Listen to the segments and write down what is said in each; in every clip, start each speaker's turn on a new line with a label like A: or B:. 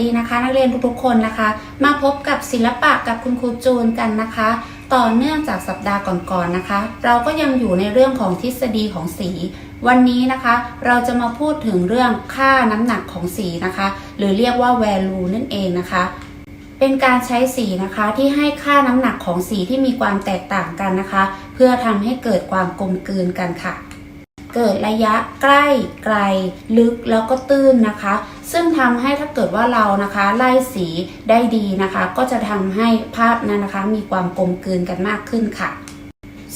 A: ดีนะคะ นักเรียนทุกๆคนนะคะ มาพบกับศิลปะกับคุณครูจูนกันนะคะ ต่อเนื่องจากสัปดาห์ก่อนๆนะคะ เราก็ยังอยู่ในเรื่องของทฤษฎีของสี วันนี้นะคะ เราจะมาพูดถึงเรื่องค่าน้ำหนักของสีนะคะ หรือเรียกว่า value นั่นเองนะคะเป็นการใช้สีนะคะที่ให้ค่าน้ำหนักของสีที่มีความแตกต่างกันนะคะ เพื่อทำให้เกิดความกลมกลืนกันค่ะ เกิดระยะใกล้ไกลลึกแล้วก็ตื้นนะคะ ซึ่งทำให้ถ้าเกิดว่าเรานะคะไล่สีได้ดีนะคะ ก็จะทำให้ภาพนั้นนะคะ มีความกลมกลืนกันมากขึ้นค่ะ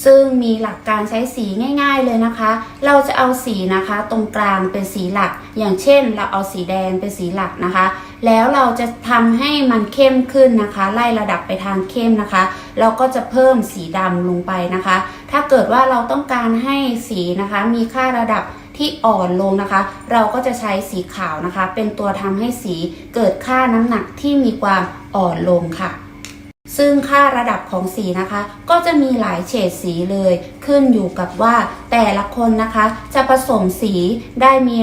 A: ซึ่งมีหลักการใช้สีง่าย ๆเลยนะคะ เราจะเอาสีนะคะตรงกลางเป็นสีหลัก อย่างเช่น เราเอาสีแดงเป็นสีหลักนะคะ แล้วเราจะทำให้มันเข้มขึ้นนะคะ ไล่ระดับไปทางเข้มนะคะ เราก็จะเพิ่มสีดำลงไปนะคะ ถ้าเกิดว่าเราต้องการให้สีนะคะ มีค่าระดับที่อ่อนลงนะคะ เราก็จะใช้สีขาวนะคะ เป็นตัวทำให้สีเกิดค่าน้ำหนักที่มีความอ่อนลงค่ะ ซึ่งค่าระดับของสีนะคะ ก็จะมีหลายเฉดสีเลยขึ้นอยู่กับว่าแต่ละคนนะคะ จะผสมสีได้มี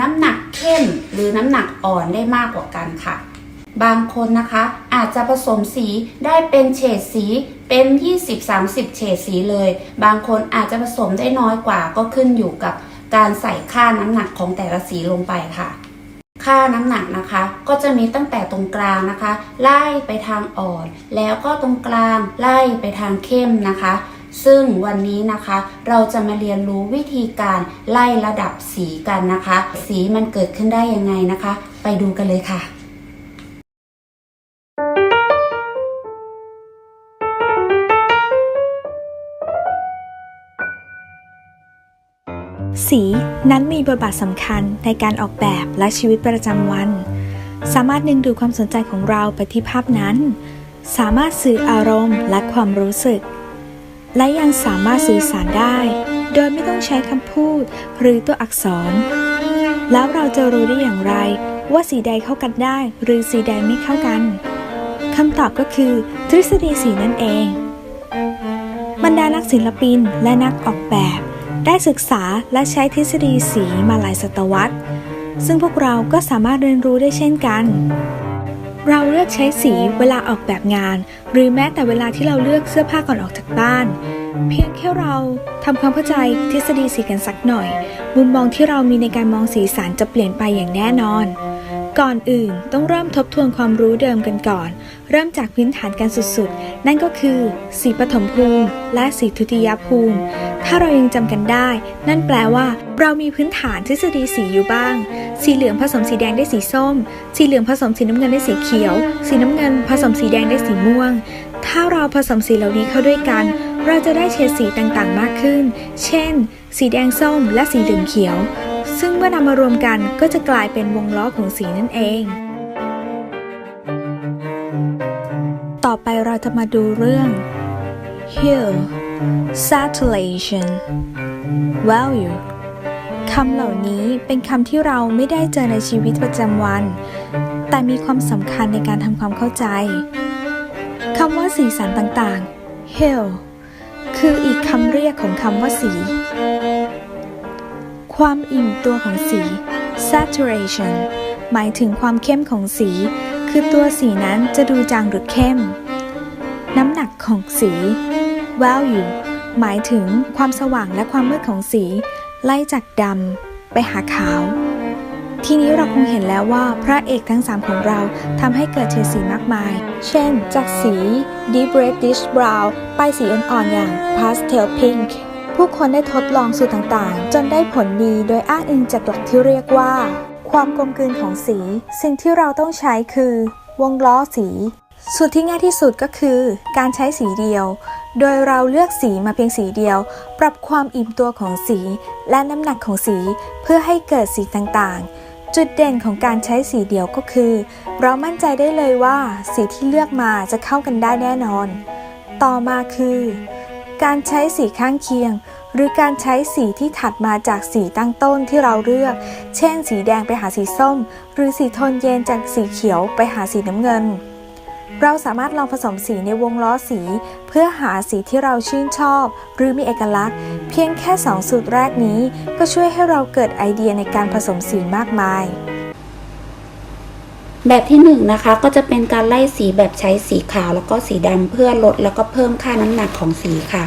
A: น้ำหนักเข้มหรือน้ำหนักอ่อนได้มากกว่ากันค่ะ บางคนนะคะ อาจจะผสมสีได้เป็นเฉดสีเป็น 20-30 เฉดสีเลย บางคนอาจจะผสมได้น้อยกว่าก็ขึ้นอยู่กับการใส่ค่าน้ำหนักของแต่ละสีลงไปค่ะ ค่าน้ำหนักนะคะ ก็จะมีตั้งแต่ตรงกลางนะคะ ไล่ไปทางอ่อน แล้วก็ตรงกลางไล่ไปทางเข้มนะคะ ซึ่งวันนี้นะคะ เราจะมาเรียนรู้วิธีการไล่ระดับสีกันนะคะ สีมันเกิดขึ้นได้ยังไงนะคะ ไปดูกันเลยค่ะ
B: สีนั้นมีบทบาทสำคัญในการออกแบบและชีวิตประจำวัน สามารถดึงดูดความสนใจของเราไปที่ภาพนั้น สามารถสื่ออารมณ์และความรู้สึก และยังสามารถสื่อสารได้ โดยไม่ต้องใช้คำพูดหรือตัวอักษร แล้วเราจะรู้ได้อย่างไรว่าสีใดเข้ากันได้ หรือสีใดไม่เข้ากันคำตอบก็คือ ทฤษฎีสีนั่นเอง บรรดานักศิลปินและนักออกแบบ ได้ศึกษาและใช้ทฤษฎีสีมาหลายศตวรรษ ซึ่งพวกเราก็สามารถเรียนรู้ได้เช่นกัน เราเลือกใช้สีเวลาออกแบบงาน หรือแม้แต่เวลาที่เราเลือกเสื้อผ้าก่อนออกจากบ้าน เพียงแค่เราทำความเข้าใจทฤษฎีสีกันสักหน่อย มุมมองที่เรามีในการมองสีสันจะเปลี่ยนไปอย่างแน่นอน ก่อนอื่นต้องเริ่มทบทวนความรู้เดิมกันก่อน เริ่มจากพื้นฐานการสุดๆ นั่นก็คือ สีปฐมภูมิ และสีทุติยภูมิ ถ้าเรายังจำกันได้ นั่นแปลว่า เรามีพื้นฐานทฤษฎีสีอยู่บ้าง สีเหลืองผสมสีแดงได้สีส้ม สีเหลืองผสมสีน้ำเงินได้สีเขียว สีน้ำเงินผสมสีแดงได้สีม่วง ถ้าเราผสมสีเหล่านี้เข้าด้วยกัน เราจะได้เฉดสีต่างๆ มากขึ้น เช่น สีแดงส้มและสีเหลืองเขียว มื่อนำมารวมกันก็จะกลายเป็นวงล้อของสีนั่นเอง ต่อไปเราจะมาดูเรื่อง hue saturation value คำเหล่านี้เป็นคำที่เราไม่ได้เจอในชีวิตประจำวัน แต่มีความสำคัญในการทำความเข้าใจคำว่าสีสันต่างๆ hue คืออีกคำเรียกของคำว่าสี ความอิ่มตัวของสี saturation หมายถึงความเข้มของสี คือตัวสีนั้นจะดูจางหรือเข้ม น้ำหนักของสี value หมายถึงความสว่างและความมืดของสี ไล่จากดำไปหาขาว ทีนี้เราคงเห็นแล้วว่าพระเอกทั้ง 3 ของเราทำให้เกิดเฉดสีมากมาย เช่น จากสี deep reddish brown ไปสีอ่อนๆอย่าง pastel pink ผู้คนได้ทดลองสูตรต่างๆ จนได้ผลดีโดยอ้างอิงจากหลักที่เรียกว่า ความกลมกลืนของสี สิ่งที่เราต้องใช้คือ วงล้อสี สูตรที่ง่ายที่สุดก็คือ การใช้สีเดียว โดยเราเลือกสีมาเพียงสีเดียว ปรับความอิ่มตัวของสี และน้ำหนักของสีเพื่อให้เกิดสีต่างๆจุดเด่นของการใช้สีเดียวก็คือ เรามั่นใจได้เลยว่าสีที่เลือกมาจะเข้ากันได้แน่นอน ต่อมาคือ การใช้สีข้างเคียง หรือการใช้สีที่ถัดมาจากสีตั้งต้นที่เราเลือก เช่น สีแดงไปหาสีส้ม หรือสีโทนเย็นจากสีเขียวไปหาสีน้ำเงิน เราสามารถลองผสมสีในวงล้อสี เพื่อหาสีที่เราชื่นชอบ หรือมีเอกลักษณ์ เพียงแค่ 2 สูตรแรกนี้ ก็ช่วยให้เราเกิดไอเดียในการผสมสีมากมาย
A: แบบที่1นงนะคะก็จะเป็นการไล่สีแบบใช้สีขาวแล้วก็สีดำเพื่อลดแล้วก็เพิ่มค่าน้ำหนักของสีค่ะ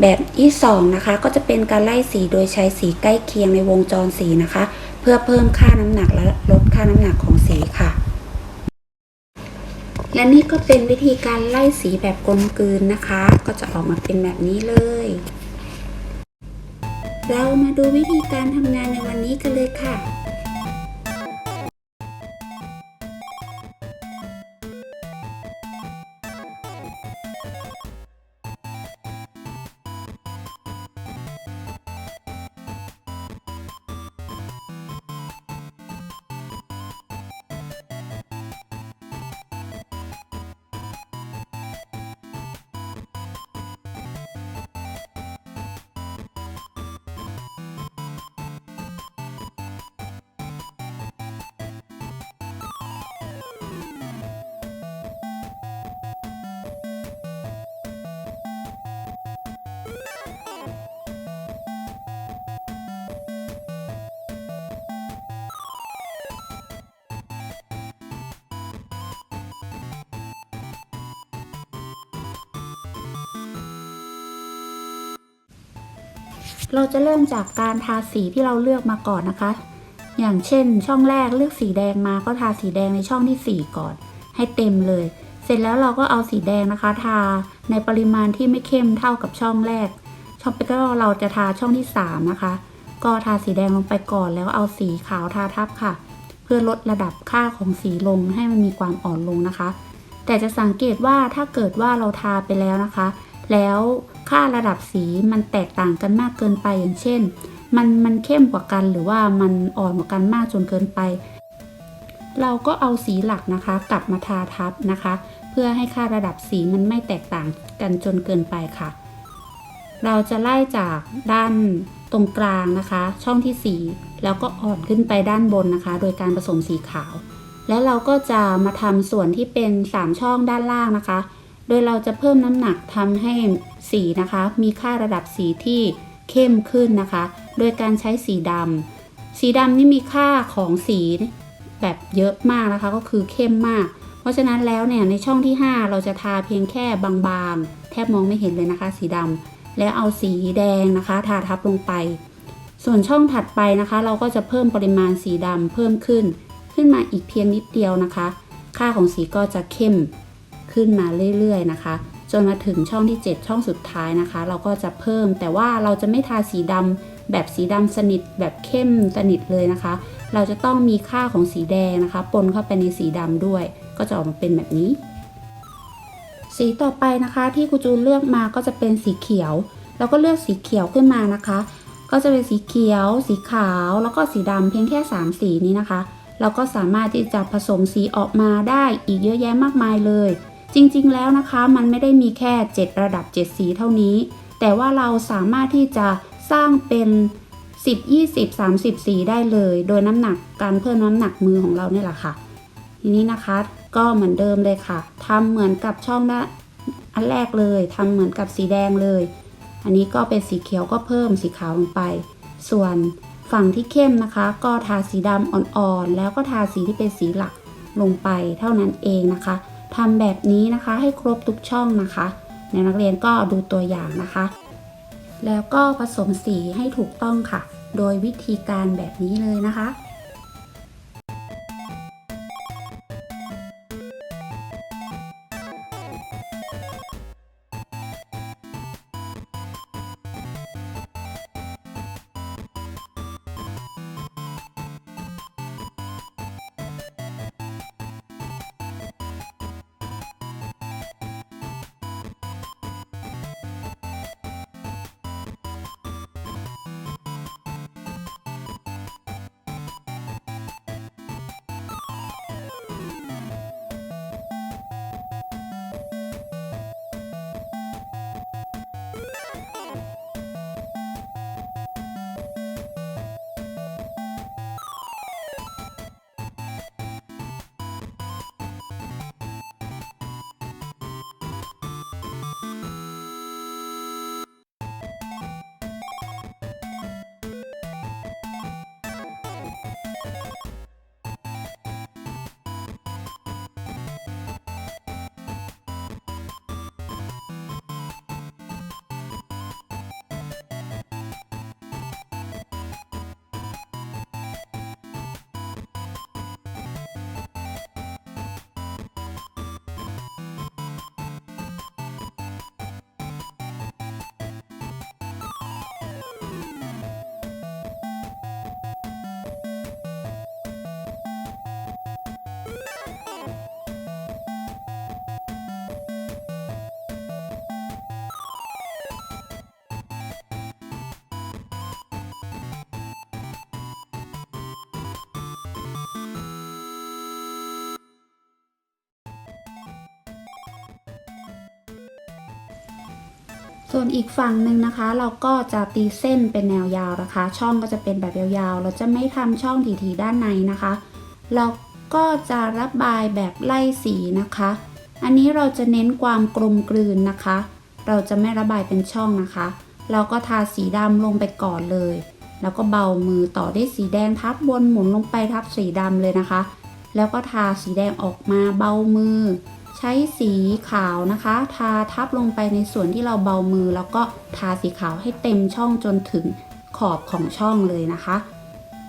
A: แบบที่สองนะคะก็จะเป็นการไล่สีโดยใช้สีใกล้เคียงในวงจรสีนะคะ เพื่อเพิ่มค่าน้ำหนักและลดค่าน้ำหนักของสีค่ะ และนี่ก็เป็นวิธีการไล่สีแบบกลมกลืนนะคะ ก็จะออกมาเป็นแบบนี้เลย เรามาดูวิธีการทำงานในวันนี้กันเลยค่ะ เราจะเริ่มจากการทาสีที่เราเลือกมาก่อนนะคะ อย่างเช่น ช่องแรกเลือกสีแดงมาก็ทาสีแดงในช่องที่ 4 ก่อน ให้เต็มเลย เสร็จแล้วเราก็เอาสีแดงนะคะ ทาในปริมาณที่ไม่เข้มเท่ากับช่องแรก ช่องไปก็เราจะทาช่องที่ 3 นะคะ ก็ทาสีแดงลงไปก่อนแล้วเอาสีขาวทาทับค่ะ เพื่อลดระดับค่าของสีลงให้มันมีความอ่อนลงนะคะ แต่จะสังเกตว่าถ้าเกิดว่าเราทาไปแล้วนะคะ แล้ว ค่าระดับสีมันแตกต่างกันมากเกินไปอย่างเช่น มันมันเข้มกว่ากันหรือว่ามันอ่อนกว่ากันมากจนเกินไป เราก็เอาสีหลักนะคะ กลับมาทาทับนะคะ เพื่อให้ค่าระดับสีมันไม่แตกต่างกันจนเกินไปค่ะ เราจะไล่จากด้านตรงกลางนะคะ ช่องที่ 4 แล้วก็อ่อนขึ้นไปด้านบนนะคะ โดยการผสมสีขาว แล้วเราก็จะมาทำส่วนที่เป็น 3 ช่องด้านล่างนะคะ โดยเราจะเพิ่มน้ำหนักทำให้ สีนะคะ มีค่าระดับสีที่เข้มขึ้นนะคะ โดยการใช้สีดำสีดำนี่มีค่าของสีแบบเยอะมากนะคะ ก็คือเข้มมาก เพราะฉะนั้นแล้วเนี่ยในช่องที่ 5 เราจะทาเพียงแค่บางๆ แทบมองไม่เห็นเลยนะคะ สีดำแล้วเอาสีแดงนะคะ ทาทับลงไป ส่วนช่องถัดไปนะคะ เราก็จะเพิ่มปริมาณสีดำเพิ่มขึ้น ขึ้นมาอีกเพียงนิดเดียวนะคะ ค่าของสีก็จะเข้มขึ้นมาเรื่อยๆนะคะ จนมาถึงช่องที่ 7 ช่องสุดท้ายนะคะ เราก็จะเพิ่ม แต่ว่าเราจะไม่ทาสีดำแบบสีดำสนิทแบบเข้มสนิทเลยนะคะ เราจะต้องมีค่าของสีแดงนะคะ ปนเข้าไปในสีดำด้วย ก็จะออกมาเป็นแบบนี้ สีต่อไปนะคะที่ครูจูนเลือกมาก็จะเป็นสีเขียวเราก็เลือกสีเขียวขึ้นมานะคะ ก็จะเป็นสีเขียว สีขาว แล้วก็สีดำเพียงแค่ 3 สีนี้นะคะ เราก็สามารถที่จะผสมสีออกมาได้อีกเยอะแยะมากมายเลย จริงๆแล้วนะคะมันไม่ได้มีแค่ 7 ระดับ 7 สีเท่านี้ แต่ว่าเราสามารถที่จะสร้างเป็น 10 20 30 สีได้เลย โดยน้ำหนักการเพิ่มน้ำหนักมือของเราเนี่ยแหละค่ะ ทีนี้นะคะก็เหมือนเดิมเลยค่ะทำเหมือนกับช่องด้านอันแรกเลยทำเหมือนกับสีแดงเลย อันนี้ก็เป็นสีเขียวก็เพิ่มสีขาวลงไป ส่วนฝั่งที่เข้มนะคะ ก็ทาสีดำอ่อนๆ แล้วก็ทาสีที่เป็นสีหลักลงไปเท่านั้นเองนะคะ ทำแบบนี้นะคะให้ครบทุกช่องนะคะในนักเรียนก็ดูตัวอย่างนะคะ แล้วก็ผสมสีให้ถูกต้องค่ะ โดยวิธีการแบบนี้เลยนะคะ ส่วนอีกฝั่งหนึ่งนะคะ เราก็จะตีเส้นเป็นแนวยาวนะคะ ช่องก็จะเป็นแบบยาวๆ เราจะไม่ทำช่องถี่ๆด้านในนะคะ เราก็จะระบายแบบไล่สีนะคะ อันนี้เราจะเน้นความกลมกลืนนะคะ เราจะไม่ระบายเป็นช่องนะคะ เราก็ทาสีดำลงไปก่อนเลย แล้วก็เบามือต่อด้วยสีแดงทับบนหมุนลงไปทับสีดำเลยนะคะ แล้วก็ทาสีแดงออกมาเบามือ ใช้สีขาวนะคะ ทาทับลงไปในส่วนที่เราเบามือ แล้วก็ทาสีขาวให้เต็มช่องจนถึงขอบของช่องเลยนะคะ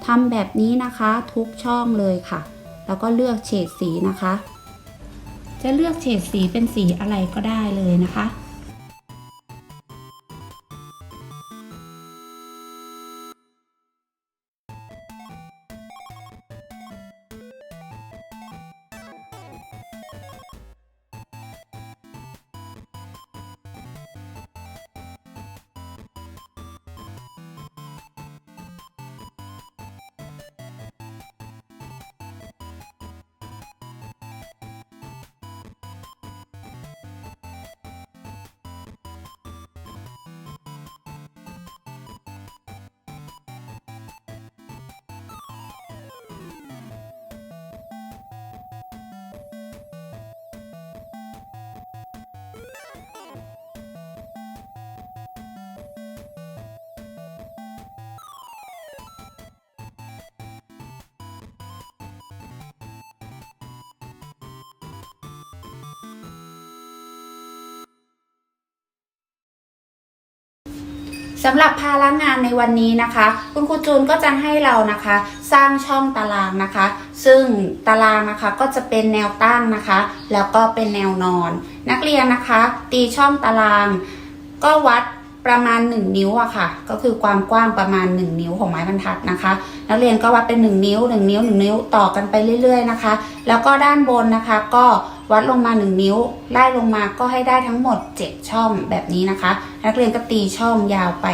A: ทำแบบนี้นะคะทุกช่องเลยค่ะ แล้วก็เลือกเฉดสีนะคะ จะเลือกเฉดสีเป็นสีอะไรก็ได้เลยนะคะ สำหรับภาระงานในวันนี้นะคะ คุณครูจูนก็จะให้เรานะคะ สร้างช่องตารางนะคะ ซึ่งตารางนะคะก็จะเป็นแนวตั้งนะคะ แล้วก็เป็นแนวนอน นักเรียนนะคะ ตีช่องตาราง ก็วัดประมาณ 1 นิ้วอะค่ะ ก็คือความกว้างประมาณ 1 นิ้วของไม้บรรทัดนะคะ นักเรียนก็วัดเป็น 1 นิ้ว 1 นิ้ว 1 นิ้วต่อกันไปเรื่อย ๆ นะคะ แล้วก็ด้านบนนะคะก็ วัดลงมา 1 นิ้ว ไล่ลงมาก็ให้ได้ทั้งหมด 7 ช่องแบบนี้นะคะ นักเรียนก็ตีช่องยาวไป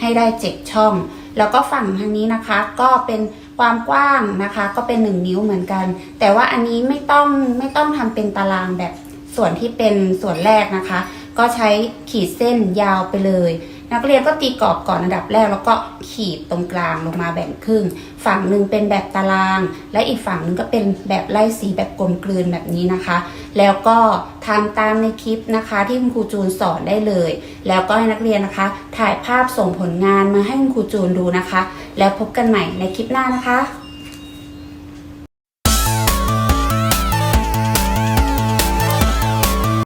A: ให้ได้ 7 ช่อง แล้วก็ฝั่งทางนี้นะคะ ก็เป็นความกว้างนะคะ ก็เป็น 1 นิ้วเหมือนกัน แต่ว่าอันนี้ไม่ต้องไม่ต้องทำเป็นตารางแบบส่วนที่เป็นส่วนแรกนะคะ ก็ใช้ขีดเส้นยาวไปเลย นักเรียนก็ตีกรอบก่อนอันดับแรก แล้วก็ขีดตรงกลางลงมาแบ่งครึ่ง ฝั่งหนึ่งเป็นแบบตาราง และอีกฝั่งหนึ่งก็เป็นแบบไล่สีแบบกลมกลืนแบบนี้นะคะ แล้วก็ทำตามในคลิปนะคะ ที่คุณครูจูนสอนได้เลย แล้วก็ให้นักเรียนนะคะ ถ่ายภาพส่งผลงานมาให้คุณครูจูนดูนะคะ แล้วพบกันใหม่ในคลิปหน้านะคะ